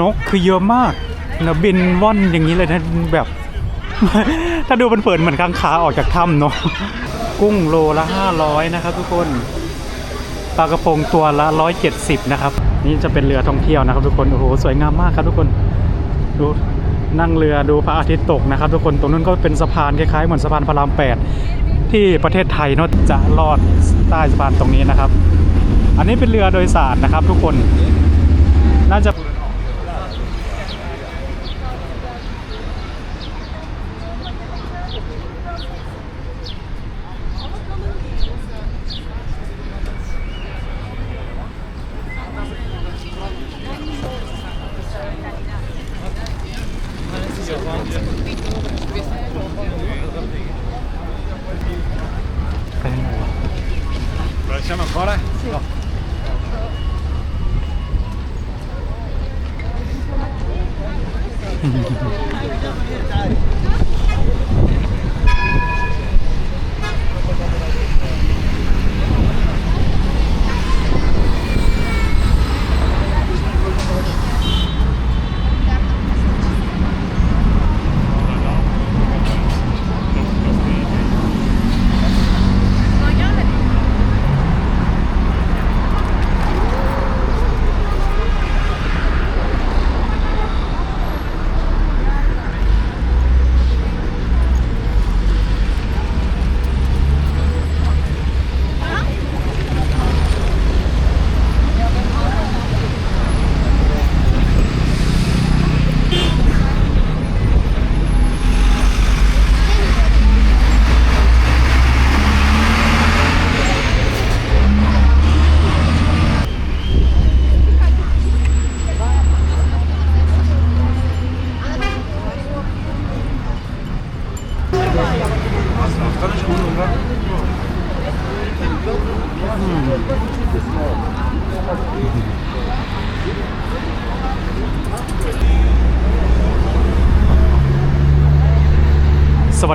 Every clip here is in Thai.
นกคือเยอะมากนะบินว่อนอย่างนี้เลยนะแบบ ถ้าดูมันเปิดเหมือนกางขาออกจากถ้ำเนาะกุ้งโลละ500นะครับ ทุกคนปลากระพงตัวละ 170 นะครับ นี่จะเป็นเรือท่องเที่ยวนะครับ ทุกคนโอ้โหสวยงามมากครับทุกคนดูนั่งเรือดูพระอาทิตย์ตกนะครับ ทุกคนตรงนั้นก็เป็นสะพานคล้ายๆเหมือนสะพานพระราม 8 ที่ประเทศไทยเนาะจะลอดใต้สะพานตรงนี้นะครับ อันนี้เป็นเรือโดยสารนะครับ ทุกคนน่าจะ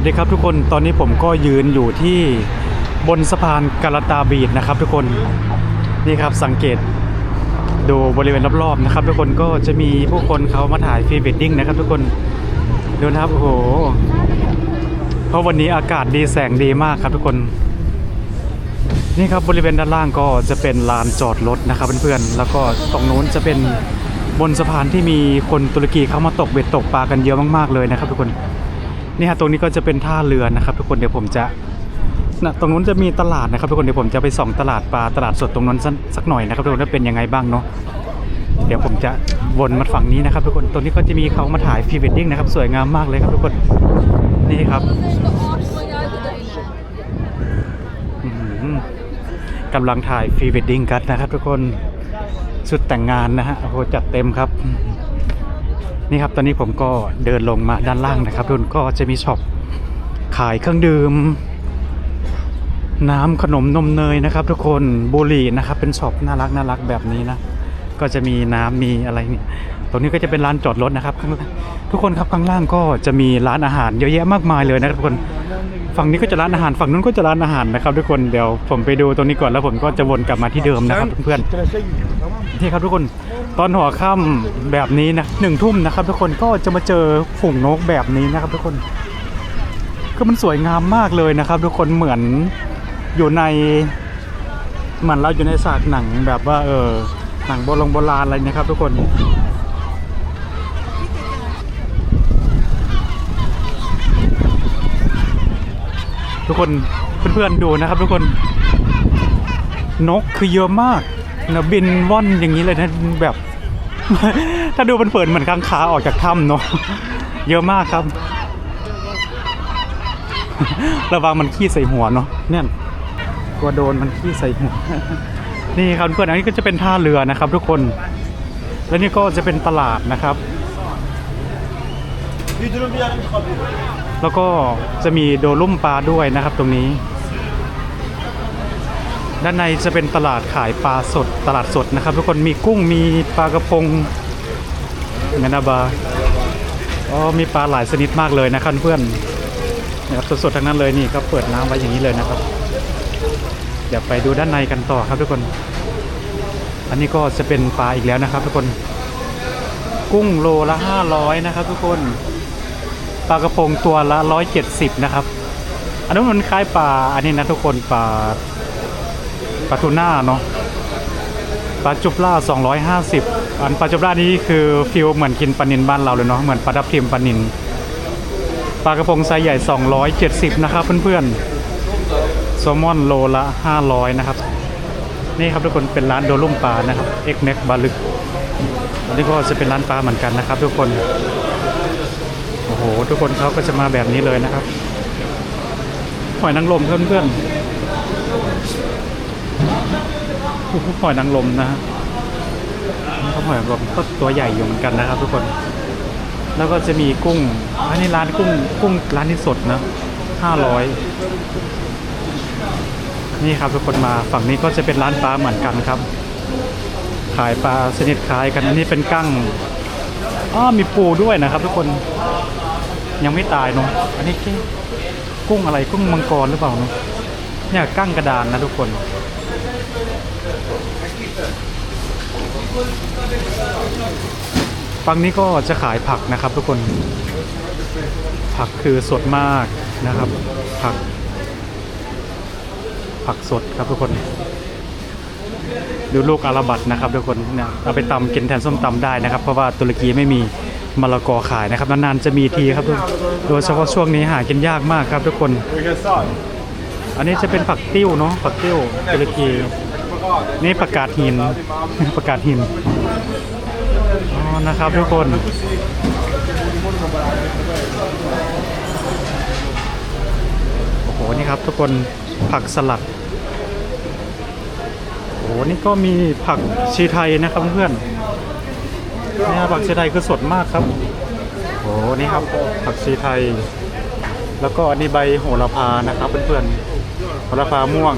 สดีครับทุกคนตอนนี้ผมก็ยืนอยู่ที่บนสะพานกาลาตาบีดนะครับ ทุกคนนี่ครับสังเกตดูบริเวณรอบๆนะครับ ทุกคนก็จะมีผู้คนเขามาถ่ายฟรีเวดดิ้งนะครับ ทุกคนดูนะครับโอ้โหเพราะวันนี้อากาศดีแสงดีมากครับทุกคน นี่ครับบริเวณด้านล่างก็จะเป็นลานจอดรถนะครับเพื่อนๆแล้วก็ตรงนู้นจะเป็นบนสะพานที่มีคนตุรกีเข้ามาตกเบ็ดตกปลากันเยอะมากๆเลยนะครับ ทุกคน นี่ฮะตรงนี้ก็จะเป็นท่าเรือนะครับ ทุกคนเดี๋ยวผมจะนะตรงนู้นจะมีตลาดนะครับทุกคนเดี๋ยวผมจะไปส่องตลาดปลาตลาดสดตรงนั้นสักสักหน่อยนะครับทุกคนว่าเป็นยังไงบ้างเนาะเดี๋ยวผมจะวนมาฝั่งนี้นะครับทุกคนตรงนี้ก็จะมีเขามาถ่ายพรีเวดดิ้งนะครับ สวยงามมากเลยครับทุกคนนี่ครับกำลังถ่ายพรีเวดดิ้งกันนะครับทุกคนชุดแต่งงานนะฮะโอ้โหจัดเต็มครับ นี่ครับตอนนี้ผมก็เดินลงมาด้านล่างนะครับทุกคนก็จะมีช็อปขายเครื่องดื่ม น้ำขนมนมเนยนะครับ ทุกคนบุหรี่นะครับ เป็นช็อปน่ารักน่ารักแบบนี้นะ ก็จะมีน้ำมีอะไรเนี่ยตรงนี้ก็จะเป็นร้านจอดรถนะครับ ทุกคนครับข้างล่างก็จะมีร้านอาหารเยอะแยะมากมายเลยนะครับทุกคนฝั่งนี้ก็จะร้านอาหารฝั่งนู้นก็จะร้านอาหารนะครับ ทุกคนเดี๋ยวผมไปดูตรงนี้ก่อนแล้วผมก็จะวนกลับมาที่เดิมนะครับเพื่อนๆนี่ครับทุกคน ตอนหัวค่ำแบบนี้นะหนึ่งทุ่มนะครับทุกคนก็จะมาเจอฝูงนกแบบนี้นะครับทุกคนคือมันสวยงามมากเลยนะครับ ทุกคนเหมือนอยู่ในเหมือนเราอยู่ในฉากหนังแบบว่า เออหนังโบราณโบราณอะไรนะครับ ทุกคนทุกคนเพื่อนๆดูนะครับ ทุกคนนกคือเยอะมากนะบินว่อนอย่างนี้เลยนะแบบ ถ้าดูมันเปิดเหมือนกางขาออกจากถ้ำเนาะเยอะมากครับ ระวังมันขี้ใส่หัวเนาะเนี่ยกลัวโดนมันขี้ใส่หัวนี่ครับเพื่อนอันนี้ก็จะเป็นท่าเรือนะครับ ทุกคน และนี่ก็จะเป็นตลาดนะครับ แล้วก็จะมีโดลุ่มปลาด้วยนะครับตรงนี้ ด้านในจะเป็นตลาดขายปลาสดตลาดสดนะครับ ทุกคนมีกุ้งมีปลากระพงเมนาบาอ๋อมีปลาหลายชนิดมากเลยนะครับเพื่อนนะครับสดๆทั้งนั้นเลยนี่ก็เปิดน้ำไว้อย่างนี้เลยนะครับ เดี๋ยวไปดูด้านในกันต่อครับทุกคน อันนี้ก็จะเป็นปลาอีกแล้วนะครับ ทุกคน กุ้งโลละ500นะครับ ทุกคนปลากระพงตัวละ 170นะครับอันนั้นมันคล้ายปลาอันนี้นะทุกคนปลา ปลาทูน่าเนาะปลาจุบล่า 250 อันปลาจุบล่านี้คือฟิลเหมือนกินปลานินบ้านเราเลยเนาะเหมือนปลาดับทิมปลานินปลากระพงไซส์ใหญ่ 270 นะครับเพื่อนๆแซลมอนโลละ 500 นะครับ นี่ครับทุกคนเป็นร้านโดลุ่มปลานะครับเอ็กเน็กบาลึกอันนี้ก็จะเป็นร้านปลาเหมือนกันนะครับ ทุกคนโอ้โหทุกคนเขาก็จะมาแบบนี้เลยนะครับหอยนางรมเพื่อนๆโอ้โหหอยนางรมนะฮะเขาหอยนางรมก็ตัวใหญ่อยู่เหมือนกันนะครับ ทุกคน แล้วก็จะมีกุ้งอันนี้ร้านกุ้งกุ้งร้านนี้สดนะห้าร้อยนี่ครับทุกคนมาฝั่งนี้ก็จะเป็นร้านปลาเหมือนกันครับ ขายปลาชนิดคล้ายกันอันนี้เป็นกั้งอ้อมีปูด้วยนะครับ ทุกคนยังไม่ตายเนาะอันนี้กิ้งกุ้งอะไรกุ้งมังกรหรือเปล่าเนาะเนี่ยกั้งกระดานนะทุกคน ฝั่งนี้ก็จะขายผักนะครับทุกคน ผักคือสดมากนะครับ ผัก ผักสดครับทุกคน ดูลูกอาราบัตนะครับทุกคนเนี่ยเอาไปตำกินแทนส้มตำได้นะครับ เพราะว่าตุรกีไม่มีมะละกอขายนะครับนานๆจะมีทีครับทุกโดยเฉพาะช่วงนี้หากินยากมากครับทุกคน อันนี้จะเป็นผักติ้วเนาะผักติ้วตุรกี นี่ผักกาดหินผักกาดหินอ๋อนะครับทุกคนโอ้โหนี่ครับทุกคนผักสลัดโอ้โหนี่ก็มีผักชีไทยนะครับเพื่อนเนี่ยผักชีไทยคือสดมากครับโอ้โหนี่ครับผักชีไทย แล้วก็อันนี้ใบโหระพานะครับเพื่อนๆโหระพาม่วง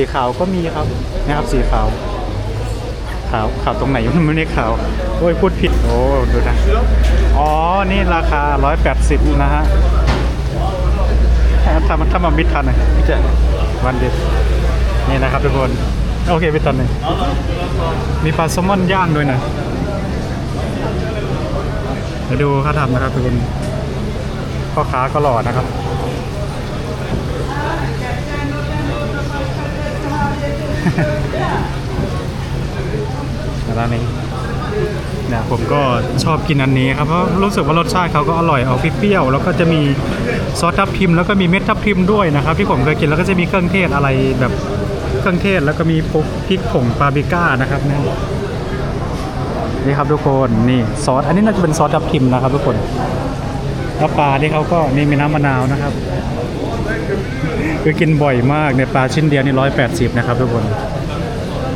สีขาวก็มีครับนะครับสีขาวขาวขาวตรงไหนมันไม่ได้ขาวโอ้ยพูดผิดโอ้ดูนะอ๋อนี่ราคา 180 นะฮะถ้ามันถ้ามามิดทันหน่อยวันเดียนี่นะครับทุกคนโอเคมิดทันหนึ่งมีปลาแซลมอนย่างด้วยนะเดี๋ยวดูเขาทำนะครับทุกคนพ่อค้าก็หล่อนะครับ ร้านนี้เนี่ยผมก็ชอบกินอันนี้ครับเพราะรู้สึกว่ารสชาติเขาก็อร่อยออกเปรี้ยวๆแล้วก็จะมีซอสทับทิมแล้วก็มีเม็ดทับทิมด้วยนะครับ ที่ผมเคยกินแล้วก็จะมีเครื่องเทศอะไรแบบเครื่องเทศแล้วก็มีพริกผงปาปริก้านะครับนี่นี่ครับทุกคนนี่ซอสอันนี้น่าจะเป็นซอสทับทิมนะครับ ทุกคนแล้วปลาที่เขาก็นี่มีน้ำมะนาวนะครับ คือกินบ่อยมากในปลาชิ้นเดียวนี่ร้อยแปดสิบนะครับทุกคน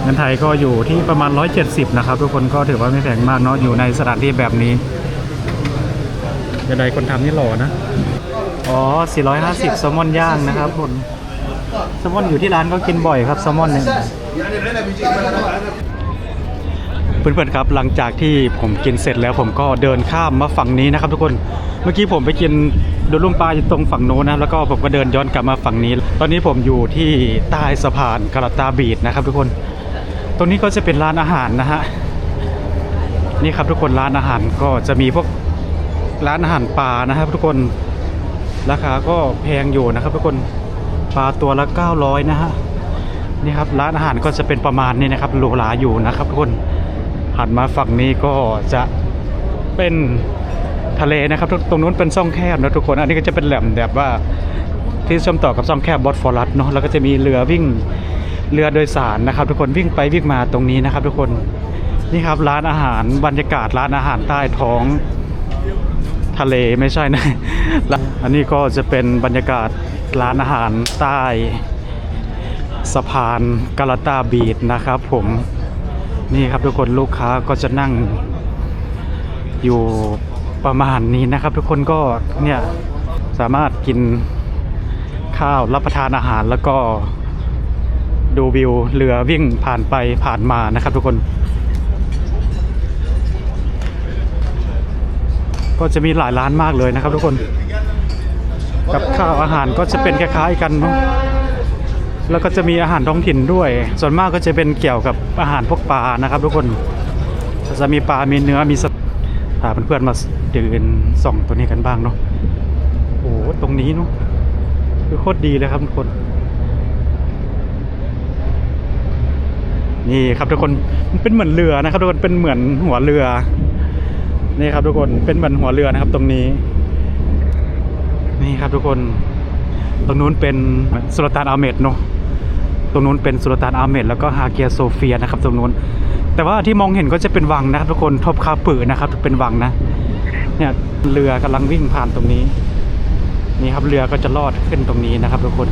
เงินไทยก็อยู่ที่ประมาณ170นะครับทุกคนก็ถือว่าไม่แพงมากเนาะอยู่ในสถานที่แบบนี้จะได้คนทำนี่หล่อนะ อ๋อ 450แซลมอนย่างนะครับคนแซลมอนอยู่ที่ร้านก็กินบ่อยครับแซลมอนเนี่ยเพื่อนๆครับหลังจากที่ผมกินเสร็จแล้วผมก็เดินข้ามมาฝั่งนี้นะครับทุกคนเมื่อกี้ผมไปกิน ดูลุ่มปลาอยู่ตรงฝั่งโน้นนะแล้วก็ผมก็เดินย้อนกลับมาฝั่งนี้ ตอนนี้ผมอยู่ที่ใต้สะพานกาลาตาบีดนะครับทุกคน ตรงนี้ก็จะเป็นร้านอาหารนะฮะนี่ครับทุกคนร้านอาหารก็จะมีพวกร้านอาหารป่านะครับ ทุกคนราคาก็แพงอยู่นะครับทุกคนปลาตัวละ 900 นะฮะนี่ครับร้านอาหารก็จะเป็นประมาณนี้นะครับหรูหราอยู่นะครับทุกคนหันมาฝั่งนี้ก็จะเป็น ทะเลนะครับตรงนู้นเป็นช่องแคบนะทุกคน อันนี้ก็จะเป็นแหลมแบบว่าที่เชื่อมต่อกับช่องแคบบอสฟอรัสเนาะแล้วก็จะมีเรือวิ่งเรือโดยสารนะครับ ทุกคนวิ่งไปวิ่งมาตรงนี้นะครับ ทุกคนนี่ครับร้านอาหารบรรยากาศร้านอาหารใต้ท้องทะเลไม่ใช่นะอันนี้ก็จะเป็นบรรยากาศร้านอาหารใต้สะพานกาลาตาบีดนะครับ ผมนี่ครับทุกคนลูกค้าก็จะนั่งอยู่ ประมาณนี้นะครับทุกคนก็เนี่ยสามารถกินข้าวรับประทานอาหารแล้วก็ดูวิวเรือวิ่งผ่านไปผ่านมานะครับทุกคน ก็จะมีหลายร้านมากเลยนะครับทุกคน กับข้าวอาหารก็จะเป็นคล้ายๆกันแล้วก็จะมีอาหารท้องถิ่นด้วย ส่วนมากก็จะเป็นเกี่ยวกับอาหารพวกปลานะครับทุกคนจะมีปลา มีเนื้อ มีส พาเพื่อนๆมาเดินส่องตัวนี้กันบ้างเนาะโอ้โหตรงนี้เนาะคือโคตรดีเลยครับทุกคน นี่ครับทุกคนมันเป็นเหมือนเรือนะครับ ทุกคนเป็นเหมือนหัวเรือนี่ครับทุกคนเป็นเหมือนหัวเรือนะครับ ตรงนี้ นี่ครับทุกคน ตรงนู้นเป็นสุลต่านอาเม็ดเนาะตรงนู้นเป็นสุลต่านอาเม็ดแล้วก็ฮาเกียโซเฟียนะครับ ตรงนู้น แต่ว่าที่มองเห็นก็จะเป็นวังนะครับทุกคนทบคาปือนะครับเป็นวังนะ เนี่ยเรือกำลังวิ่งผ่านตรงนี้ นี่ครับเรือก็จะลอดขึ้นตรงนี้นะครับ ทุกคน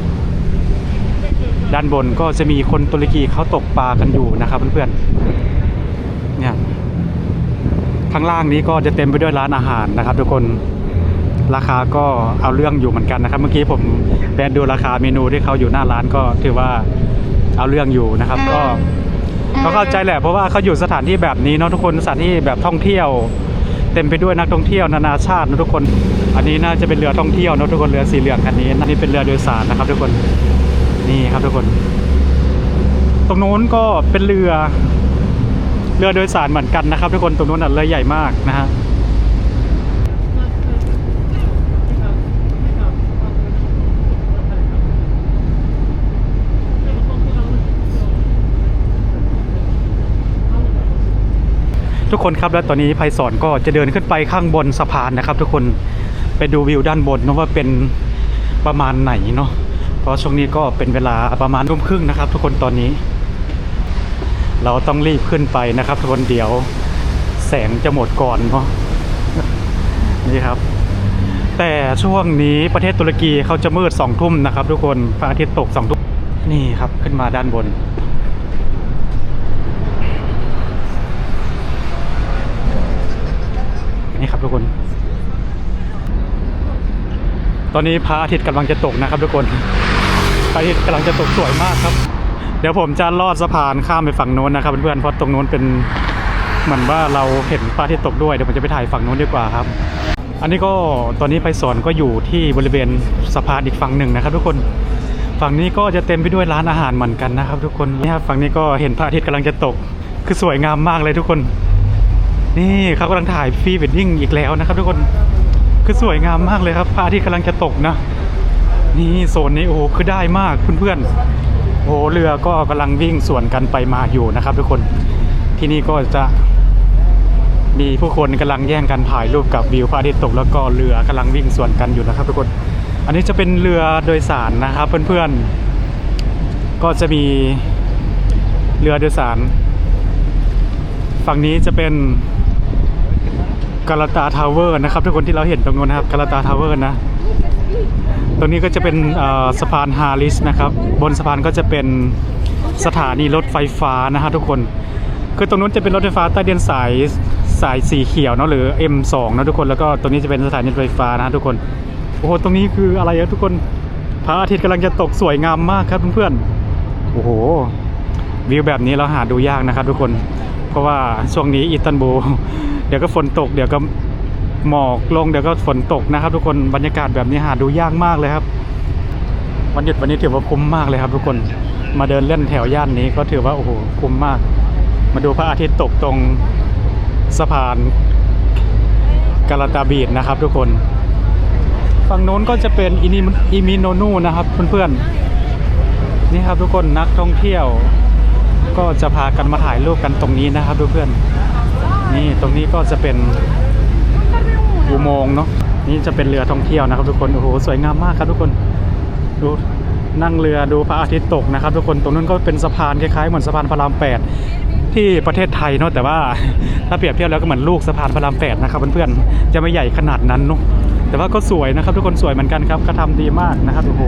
ด้านบนก็จะมีคนตุรกีเขาตกปลากันอยู่นะครับเพื่อนๆเนี่ยข้างล่างนี้ก็จะเต็มไปด้วยร้านอาหารนะครับ ทุกคนราคาก็เอาเรื่องอยู่เหมือนกันนะครับ เมื่อกี้ผมแปดูราคาเมนูที่เขาอยู่หน้าร้านก็ถือว่าเอาเรื่องอยู่นะครับ ก็ เขาเข้าใจแหละเพราะว่าเขาอยู่สถานที่แบบนี้เนาะทุกคนสถานที่แบบท่องเที่ยว เต็มไปด้วยนักท่องเที่ยวนานาชาตินะทุกคน อันนี้น่าจะเป็นเรือท่องเที่ยวนะทุกคนเรือสีเหลืองคันนี้นี่เป็นเรือโดยสารนะครับ ทุกคนนี่ครับทุกคน ตรงนู้นก็เป็นเรือเรือโดยสารเหมือนกันนะครับ ทุกคนตรงนู้นเรือใหญ่มากนะฮะ ทุกคนครับแล้วตอนนี้ไพศาลก็จะเดินขึ้นไปข้างบนสะพานนะครับ ทุกคนไปดูวิวด้านบนนะว่าเป็นประมาณไหนเนาะเพราะช่วงนี้ก็เป็นเวลาประมาณทุ่มครึ่งนะครับ ทุกคนตอนนี้ เราต้องรีบขึ้นไปนะครับ ทุกคนเดี๋ยวแสงจะหมดก่อนเนาะนี่ครับ แต่ช่วงนี้ประเทศตุรกีเขาจะมืดสองทุ่มนะครับ ทุกคนพระอาทิตย์ตกสองทุ่มนี่ครับขึ้นมาด้านบน ครับทุกคน ตอนนี้พระอาทิตย์กำลังจะตกนะครับทุกคนพระอาทิตย์กำลังจะตกสวยมากครับ เดี๋ยวผมจะลอดสะพานข้ามไปฝั่งโน้นนะครับเพื่อนๆเพราะตรงโน้นเป็นเหมือนว่าเราเห็นพระอาทิตย์ตกด้วยเดี๋ยวผมจะไปถ่ายฝั่งโน้นดีกว่าครับ อันนี้ก็ตอนนี้ไปสอนก็อยู่ที่บริเวณสะพานอีกฝั่งหนึ่งนะครับ ทุกคนฝั่งนี้ก็จะเต็มไปด้วยร้านอาหารเหมือนกันนะครับ ทุกคนนี่ครับฝั่งนี้ก็เห็นพระอาทิตย์กำลังจะตก คือสวยงามมากเลยทุกคน นี่เขากำลังถ่ายฟรีเวดดิ้งอีกแล้วนะครับทุกคนคือสวยงามมากเลยครับพระอาทิตย์กำลังจะตกนะ นี่โซนนี้โอ้โหคือได้มากเพื่อนๆโอ้เรือก็กำลังวิ่งสวนกันไปมาอยู่นะครับ ทุกคนที่นี่ก็จะมีผู้คนกำลังแย่งกันถ่ายรูปกับวิวพระอาทิตย์ตกแล้วก็เรือกำลังวิ่งสวนกันอยู่นะครับทุกคน อันนี้จะเป็นเรือโดยสารนะครับเพื่อนๆ ก็จะมีเรือโดยสาร ฝั่งนี้จะเป็น กาลาตาทาวเวอร์นะครับทุกคนที่เราเห็นตรงนู้นนะครับกาลาตาทาวเวอร์นะตรงนี้ก็จะเป็นสะพานฮาริสนะครับบนสะพานก็จะเป็นสถานีรถไฟฟ้านะฮะทุกคน คือตรงนู้นจะเป็นรถไฟฟ้าใต้ดินสายสายสีเขียวเนาะหรือ M2 นะทุกคนแล้วก็ตรงนี้จะเป็นสถานีรถไฟฟ้านะฮะทุกคนโอ้โหตรงนี้คืออะไรอะทุกคนพระอาทิตย์กำลังจะตกสวยงามมากครับเพื่อนๆโอ้โหวิวแบบนี้เราหาดูยากนะครับทุกคน เพราะว่าช่วงนี้อิสตันบูล เดี๋ยวก็ฝนตก เดี๋ยวก็หมอกลงเดี๋ยวก็ฝนตกนะครับ ทุกคนบรรยากาศแบบนี้หาดูยากมากเลยครับ วันหยุดวันนี้ถือว่าคุ้มมากเลยครับ ทุกคนมาเดินเล่นแถวย่านนี้ก็ถือว่าโอ้โหคุ้มมาก มาดูพระอาทิตย์ตกตรงสะพานกาลาตาบีดนะครับ ทุกคนฝั่งโน้นก็จะเป็นอินิอิมิโนนูนะครับเพื่อนๆนี่ครับทุกคนนักท่องเที่ยว ก็จะพากันมาถ่ายรูปกันตรงนี้นะครับเพื่อน นี่ตรงนี้ก็จะเป็นอุโมงค์เนาะนี่จะเป็นเรือท่องเที่ยวนะครับทุกคนโอ้โหสวยงามมากครับทุกคนดูนั่งเรือดูพระอาทิตย์ตกนะครับ ทุกคนตรงนั้นก็เป็นสะพานคล้ายๆเหมือนสะพานพระรามแปดที่ประเทศไทยเนาะแต่ว่าถ้าเปรียบเทียบแล้วก็เหมือนลูกสะพานพระรามแปดนะครับเพื่อนๆจะไม่ใหญ่ขนาดนั้นเนาะแต่ว่าก็สวยนะครับ ทุกคนสวยเหมือนกันครับเขาทำดีมากนะครับโอ้โห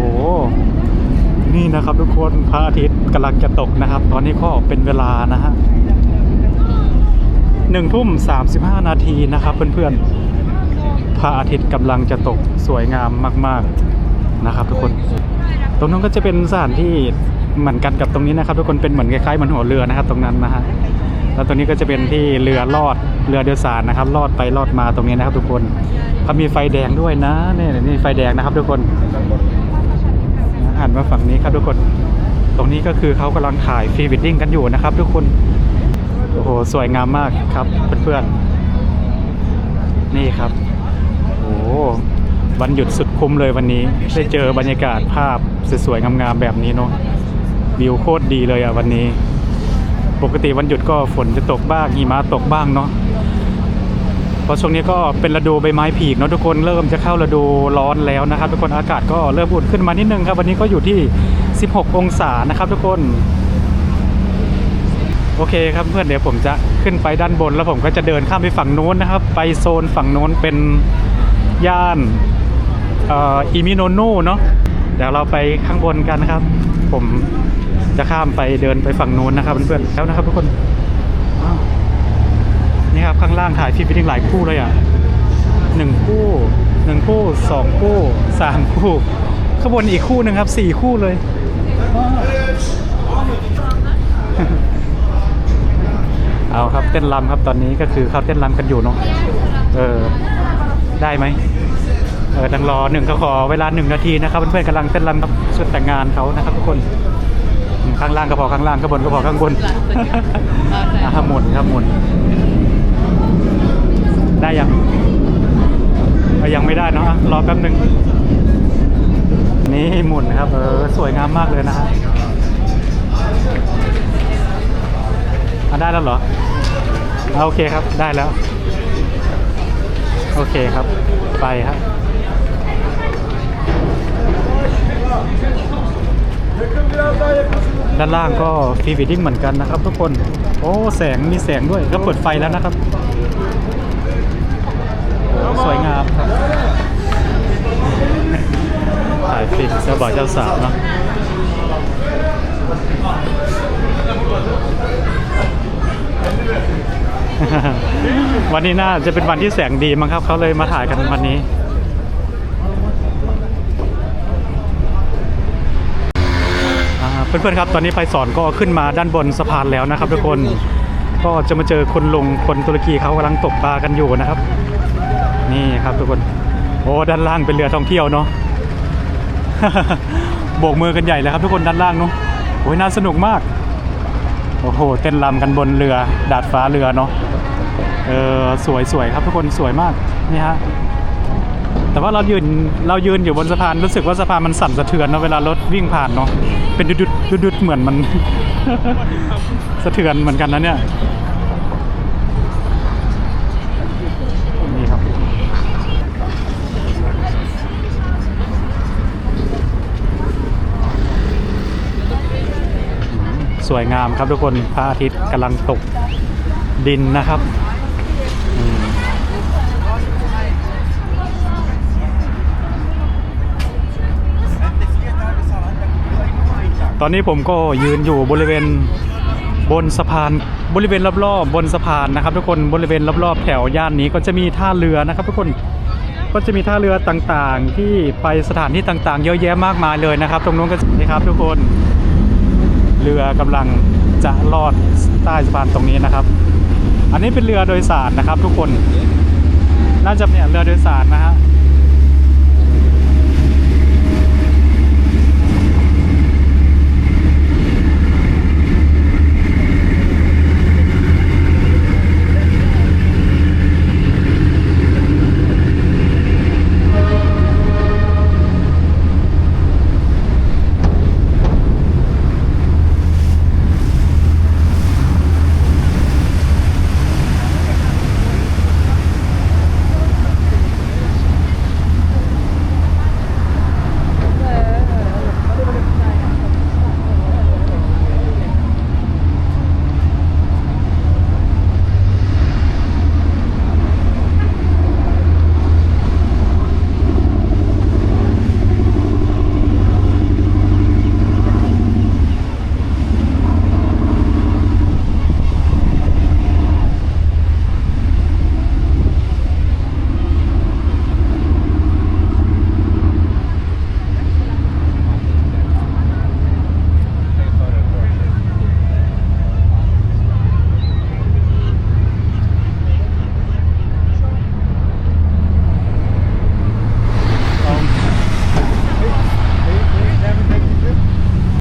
นี่นะครับทุกคนพระอาทิตย์กำลังจะตกนะครับ ตอนนี้ก็เป็นเวลานะฮะ หนึ่งทุ่มสามสิบห้านาทีนะครับเพื่อนๆพระอาทิตย์กำลังจะตกสวยงามมาก ๆนะครับ ทุกคน ตรงนั้นก็จะเป็นสถานที่เหมือนกันกับตรงนี้นะครับ ทุกคนเป็นเหมือนคล้ายๆเหมือนหัวเรือนะครับ ตรงนั้นนะฮะแล้วตรงนี้ก็จะเป็นที่เรือลอดเรือโดยสารนะครับลอดไปลอดมาตรงนี้นะครับ ทุกคนเขามีไฟแดงด้วยนะนี่นี่ไฟแดงนะครับ ทุกคนหันมาฝั่งนี้ครับทุกคน ตรงนี้ก็คือเขากำลังถ่ายฟรีวิดดิ้งกันอยู่นะครับ ทุกคน โอ้โห สวยงามมากครับเพื่อนๆ นี่ครับ โอ้วันหยุดสุดคุ้มเลยวันนี้ ได้เจอบรรยากาศภาพสวยๆ งามๆ แบบนี้เนาะ วิวโคตรดีเลยอะวันนี้ ปกติวันหยุดก็ฝนจะตกบ้างหิมะตกบ้างเนาะเพราะช่วงนี้ก็เป็นฤดูใบไม้ผลิเนาะทุกคนเริ่มจะเข้าฤดูร้อนแล้วนะครับ ทุกคนอากาศก็เริ่มอุ่นขึ้นมานิดนึงครับ วันนี้ก็อยู่ที่ 16 องศานะครับ ทุกคน โอเคครับเพื่อนเดี๋ยวผมจะขึ้นไปด้านบน แล้วผมก็จะเดินข้ามไปฝั่งโน้นนะครับ ไปโซนฝั่งโน้นเป็นย่านอิมิโนโน่เนาะเดี๋ยวเราไปข้างบนกันนะครับ ผมจะข้ามไปเดินไปฝั่งโน้นนะครับเพื่อนๆแล้วนะครับทุกคนนี่ครับข้างล่างถ่ายพรีฟิตติ้งหลายคู่เลยอะหนึ่งคู่หนึ่งคู่สองคู่สามคู่ข้างบนอีกคู่หนึ่งครับสี่คู่เลย เอาครับเต้นรำครับตอนนี้ก็คือเขาเต้นรำกันอยู่เนาะเออได้ไหมเออดังรอหนึ่งเขาขอเวลาหนึ่งนาทีนะครับเพื่อนๆกำลังเต้นรำครับชุดแต่งงานเขานะครับทุกคนข้างล่างก็พอข้างล่างข้างบนก็พอข้างบนอะหมุนครับหมุนได้ยังยังไม่ได้เนาะรอแป๊บหนึ่งนี่หมุนครับเออสวยงามมากเลยนะฮะได้แล้วเหรอ โอเคครับได้แล้ว โอเคครับ ไปครับด้านล่างก็ฟรีวิดดิ้งเหมือนกันนะครับ ทุกคน โอ้แสงมีแสงด้วยก็เปิดไฟแล้วนะครับ สวยงามครับถ่ายฟิกเจ้าบ่าวเจ้าสาวเนาะ วันนี้น่าจะเป็นวันที่แสงดีมั้งครับเขาเลยมาถ่ายกันวันนี้เพื่อนๆครับตอนนี้ไฟสอนก็ขึ้นมาด้านบนสะพานแล้วนะครับทุกคนก็จะมาเจอคนลงคนตุรกีเขากำลังตกปลากันอยู่นะครับ นี่ครับทุกคนโอ้ด้านล่างเป็นเรือท่องเที่ยวเนาะโบกมือกันใหญ่เลยครับทุกคนด้านล่างเนาะโอ้ยน่าสนุกมากโอ้โหเต้นรำกันบนเรือ ดาดฟ้าเรือเนาะ เออสวยสวยครับทุกคนสวยมากนี่ฮะแต่ว่าเรายืนเรายืนอยู่บนสะพานรู้สึกว่าสะพานมันสั่นสะเทือนเนอะเวลารถวิ่งผ่านเนาะเป็นดุดดุดดุดเหมือนมัน สะเทือนเหมือนกันนะเนี่ยนี่ครับสวยงามครับทุกคนพระอาทิตย์กำลังตกดินนะครับ ตอนนี้ผมก็ยืนอยู่บริเวณบนสะพานบริเวณรอบๆบนสะพานนะครับ ทุกคนบริเวณรอบๆแถวย่านนี้ก็จะมีท่าเรือนะครับ ทุกคนก็จะมีท่าเรือต่างๆ ที่ไปสถานที่ต่างๆ เยอะแยะมากมายเลยนะครับ ตรงนู้นก็นี่ครับ ทุกคนเรือกำลังจะลอดใต้สะพานตรงนี้นะครับ อันนี้เป็นเรือโดยสารนะครับ ทุกคนน่าจะเนี่ยเรือโดยสารนะฮะ